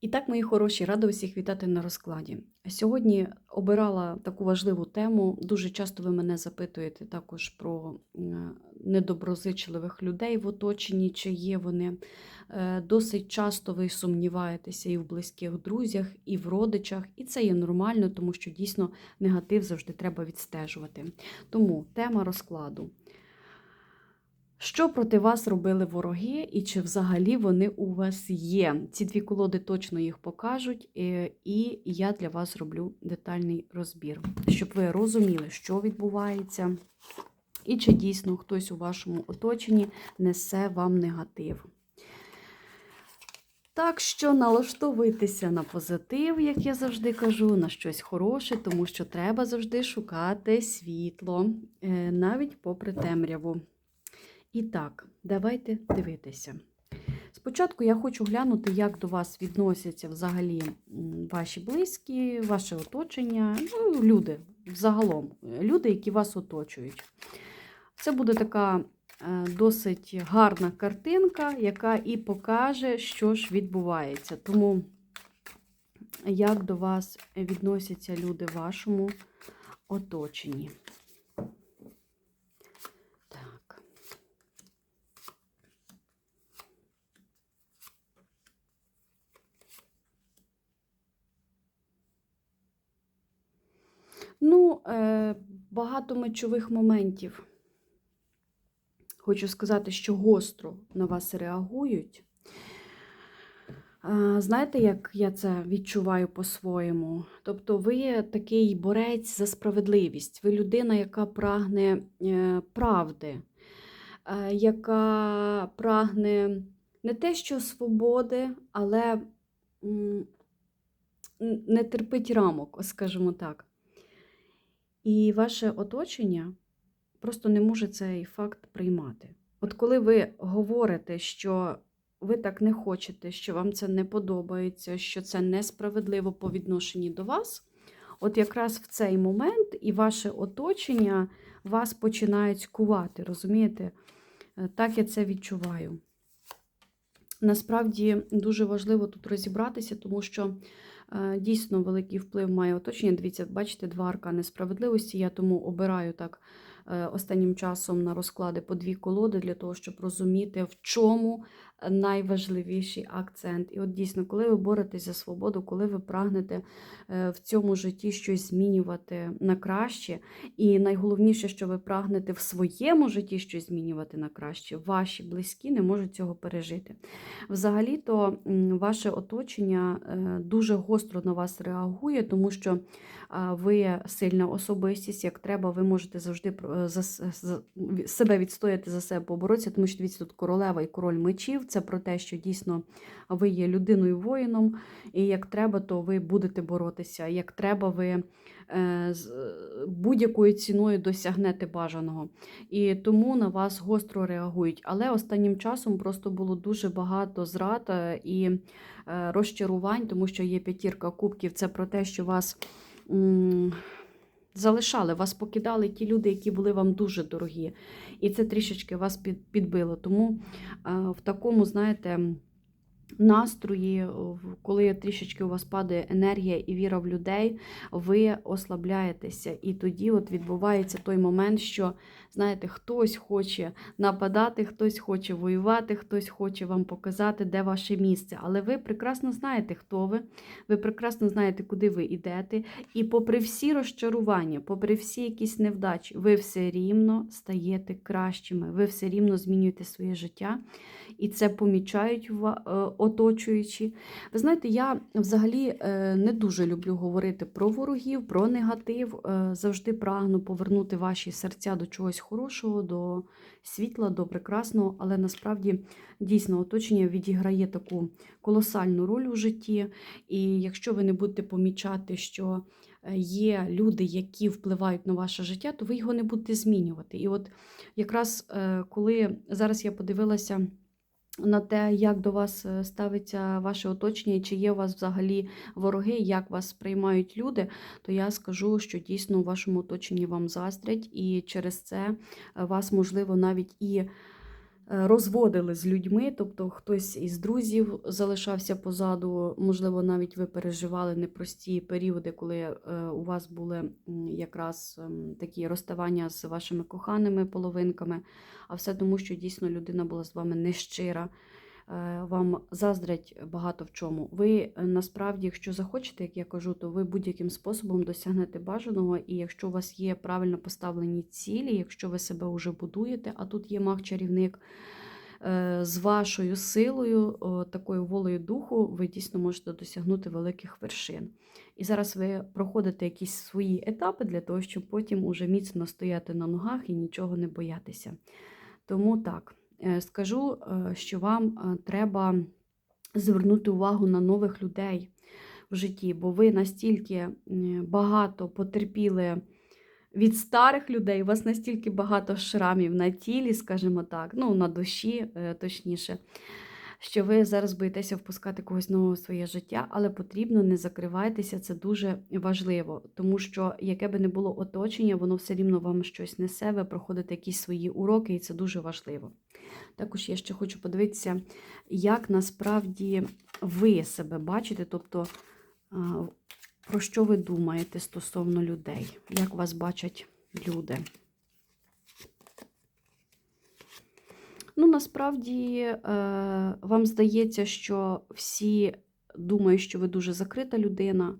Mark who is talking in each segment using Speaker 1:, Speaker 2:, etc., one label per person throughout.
Speaker 1: І так, мої хороші, рада усіх вітати на розкладі. Сьогодні обирала таку важливу тему. Дуже часто ви мене запитуєте також про недоброзичливих людей в оточенні, чи є вони. Е, Досить часто ви сумніваєтеся і в близьких друзях, і в родичах, і це є нормально, тому що дійсно негатив завжди треба відстежувати. Тому тема розкладу. Що проти вас робили вороги, і чи взагалі вони у вас є? Ці дві колоди точно їх покажуть, е, і я для вас зроблю детальний розбір, щоб ви розуміли, що відбувається, і чи дійсно хтось у вашому оточенні несе вам негатив. Так що налаштовуйтеся на позитив, як я завжди кажу, на щось хороше, тому що треба завжди шукати світло, е, навіть попри темряву. І так, давайте дивитися. Спочатку я хочу глянути, як до вас відносяться взагалі ваші близькі, ваше оточення, ну, люди взагалом, люди, які вас оточують. Це буде така е, досить гарна картинка, яка і покаже, що ж відбувається. Тому, як до вас відносяться люди в вашому оточенні. Так. Ну, е, багато мечових моментів. Хочу сказати, що гостро на вас реагують. Знаєте, як я це відчуваю по-своєму? Тобто, ви такий борець за справедливість, ви людина, яка прагне е, правди, е, яка прагне не те, що свободи, але не терпить рамок, скажімо так. І ваше оточення просто не може цей факт приймати. От коли ви говорите, що ви так не хочете, що вам це не подобається, що це несправедливо по відношенні до вас, от якраз в цей момент і ваше оточення вас починають кувати, розумієте? Е, Так я це відчуваю. Насправді дуже важливо тут розібратися, тому що дійсно великий вплив має оточення. Дивіться, бачите, два аркани справедливості. Я тому обираю так е, останнім часом на розклади по дві колоди для того, щоб розуміти, в чому найважливіший акцент. І от дійсно, коли ви боретесь за свободу, коли ви прагнете е, в цьому житті щось змінювати на краще, і найголовніше, що ви прагнете в своєму житті щось змінювати на краще, ваші близькі не можуть цього пережити. Взагалі-то ваше оточення е, дуже гостро на вас реагує, тому що ви сильна особистість, як треба, ви можете завжди е, за, за- себе відстояти за себе, поборотися, тому що дивіться, тут королева і король мечів. Це про те, що дійсно ви є людиною воїном, і як треба, то ви будете боротися. Як треба, ви е, з будь-якою ціною досягнете бажаного. І тому на вас гостро реагують. Але останнім часом просто було дуже багато зрад е, і е, розчарувань, тому що є п'ятірка кубків. Це про те, що вас. Залишали, вас покидали ті люди, які були вам дуже дорогі. І це трішечки вас підбило. Тому е, в такому, знаєте, настрої, коли трішечки у вас падає енергія і віра в людей, ви ослабляєтеся. І тоді от відбувається той момент, що, знаєте, хтось хоче нападати, хтось хоче воювати, хтось хоче вам показати, де ваше місце. Але ви прекрасно знаєте, хто ви, ви прекрасно знаєте, куди ви йдете. І попри всі розчарування, попри всі якісь невдачі, ви все рівно стаєте кращими, ви все рівно змінюєте своє життя. І це помічають е, оточуючі. Ви знаєте, я взагалі е, не дуже люблю говорити про ворогів, про негатив. Е, Завжди прагну повернути ваші серця до чогось хорошого, до світла, до прекрасного, але насправді дійсно оточення відіграє таку колосальну роль у житті. І якщо ви не будете помічати, що е, є люди, які впливають на ваше життя, то ви його не будете змінювати. І от якраз коли зараз я подивилася на те, як до вас е, ставиться ваше оточення, чи є у вас взагалі вороги, як вас сприймають люди, то я скажу, що дійсно у вашому оточенні вам заздрять, і через це е, вас, можливо, навіть і розводили з людьми, тобто хтось із друзів залишався позаду, можливо, навіть ви переживали непрості періоди, коли е, у вас були якраз ем, такі розставання з вашими коханими половинками, а все тому, що дійсно людина була з вами нещира. Е, Вам заздрять багато в чому. Ви е, насправді, якщо захочете, як я кажу, то ви будь-яким способом досягнете бажаного, і якщо у вас є правильно поставлені цілі, якщо ви себе вже будуєте, а тут є маг-чарівник, е, з вашою силою, такою волею духу, ви дійсно можете досягнути великих вершин. І зараз ви проходите якісь свої етапи для того, щоб потім уже міцно стояти на ногах і нічого не боятися. Тому так, скажу, е, що вам е, треба звернути увагу на нових людей в житті, бо ви настільки багато потерпіли від старих людей, у вас настільки багато шрамів на тілі, скажімо так, ну на душі, е, точніше, що ви зараз боїтеся впускати когось нового в своє життя, але потрібно не закривайтеся, це дуже важливо, тому що яке би не було оточення, воно все рівно вам щось несе, ви проходите якісь свої уроки, і це дуже важливо. Також я ще хочу подивитися, як насправді ви себе бачите, тобто про що ви думаєте стосовно людей, як вас бачать люди. Ну, насправді, е, вам здається, що всі думають, що ви дуже закрита людина.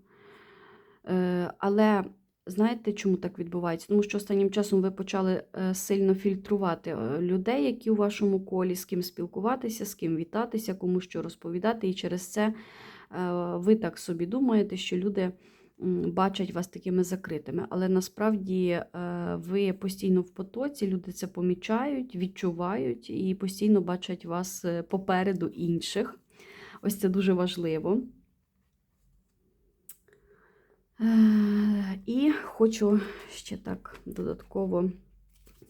Speaker 1: Е, Але знаєте, чому так відбувається? Тому що останнім часом ви почали е, сильно фільтрувати е, людей, які у вашому колі, з ким спілкуватися, з ким вітатися, кому що розповідати. І через це е, ви так собі думаєте, що люди бачать вас такими закритими. Але насправді ви постійно в потоці, люди це помічають, відчувають і постійно бачать вас попереду інших. Ось це дуже важливо. Е, І хочу ще так додатково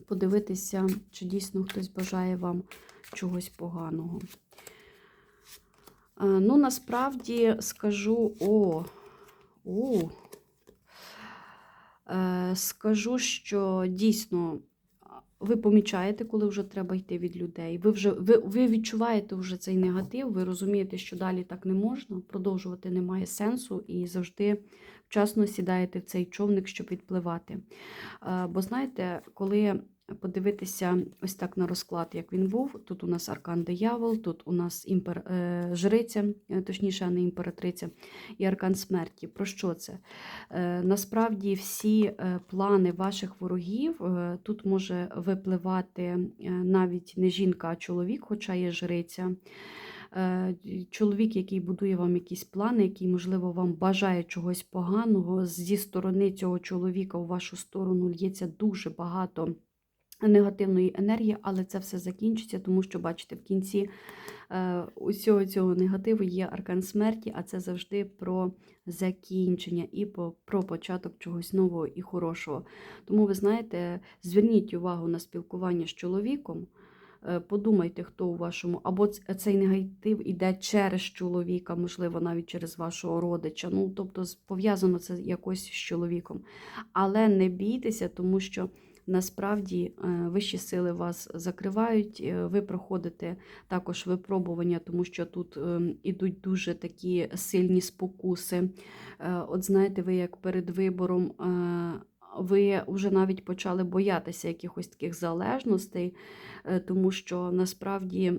Speaker 1: подивитися, чи дійсно хтось бажає вам чогось поганого. Е, Ну, насправді скажу, о, о, е, скажу, що дійсно ви помічаєте, коли вже треба йти від людей. Ви вже ви, ви відчуваєте вже цей негатив, ви розумієте, що далі так не можна, продовжувати немає сенсу і завжди вчасно сідаєте в цей човник, щоб відпливати. Е, Бо знаєте, коли подивитися ось так на розклад, як він був, тут у нас аркан диявол, тут у нас імпер... е, жриця, е, точніше, а не імператриця, і аркан смерті. Про що це? Насправді всі плани ваших ворогів тут може випливати навіть не жінка, а чоловік, хоча є жриця. Е, Чоловік, який будує вам якісь плани, який, можливо, вам бажає чогось поганого, зі сторони цього чоловіка у вашу сторону лється дуже багато негативної енергії, але це все закінчиться, тому що, бачите, в кінці е, усього цього негативу є аркан смерті, а це завжди про закінчення і по- про початок чогось нового і хорошого. Тому, ви знаєте, зверніть увагу на спілкування з чоловіком. Е, Подумайте, хто у вашому, або цей негатив іде через чоловіка, можливо, навіть через вашого родича. Ну, тобто, пов'язано це якось з чоловіком. Але не бійтеся, тому що насправді е, вищі сили вас закривають. е, Ви проходите також випробування, тому що тут ем, ідуть дуже такі сильні спокуси. Е, От знаєте, ви як перед вибором. Ви вже навіть почали боятися якихось таких залежностей, е, тому що насправді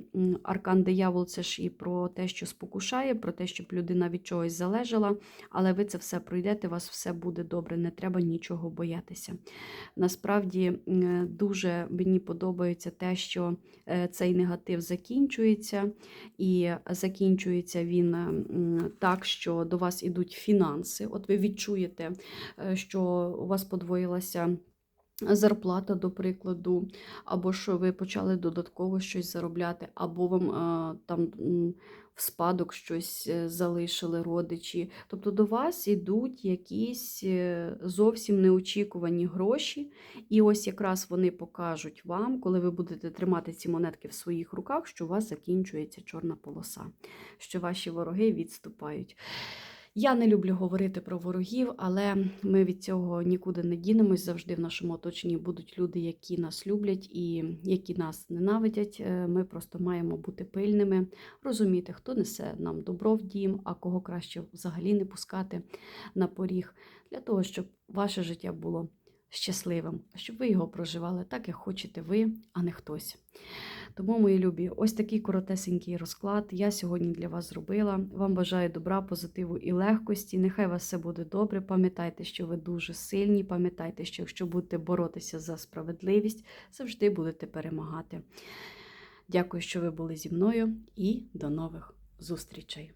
Speaker 1: аркан диявол це ж і про те, що спокушає, про те, щоб людина від чогось залежала, але ви це все пройдете, у вас все буде добре, не треба нічого боятися. Насправді дуже мені подобається те, що е, цей негатив закінчується, і закінчується він так, що до вас ідуть фінанси. От ви відчуєте, е, що у вас подвоїлася. Зарплата, до прикладу, або що ви почали додатково щось заробляти, або вам е, там в спадок щось е, залишили родичі. Тобто до вас йдуть якісь е, зовсім неочікувані гроші, і ось якраз вони покажуть вам, коли ви будете тримати ці монетки в своїх руках, що у вас закінчується чорна полоса, що ваші вороги відступають. Я не люблю говорити про ворогів, але ми від цього нікуди не дінемось. Завжди в нашому оточенні будуть люди, які нас люблять і які нас ненавидять. Е, Ми просто маємо бути пильними, розуміти, хто несе нам добро в дім, а кого краще взагалі не пускати на поріг, для того, щоб ваше життя було щасливим, щоб ви його проживали так, як хочете ви, а не хтось. Тому, мої любі, ось такий коротесенький розклад я сьогодні для вас зробила. Вам бажаю добра, позитиву і легкості. Нехай вас все буде добре. Пам'ятайте, що ви дуже сильні. Пам'ятайте, що якщо будете боротися за справедливість, завжди будете перемагати. Дякую, що ви були зі мною, і до нових зустрічей!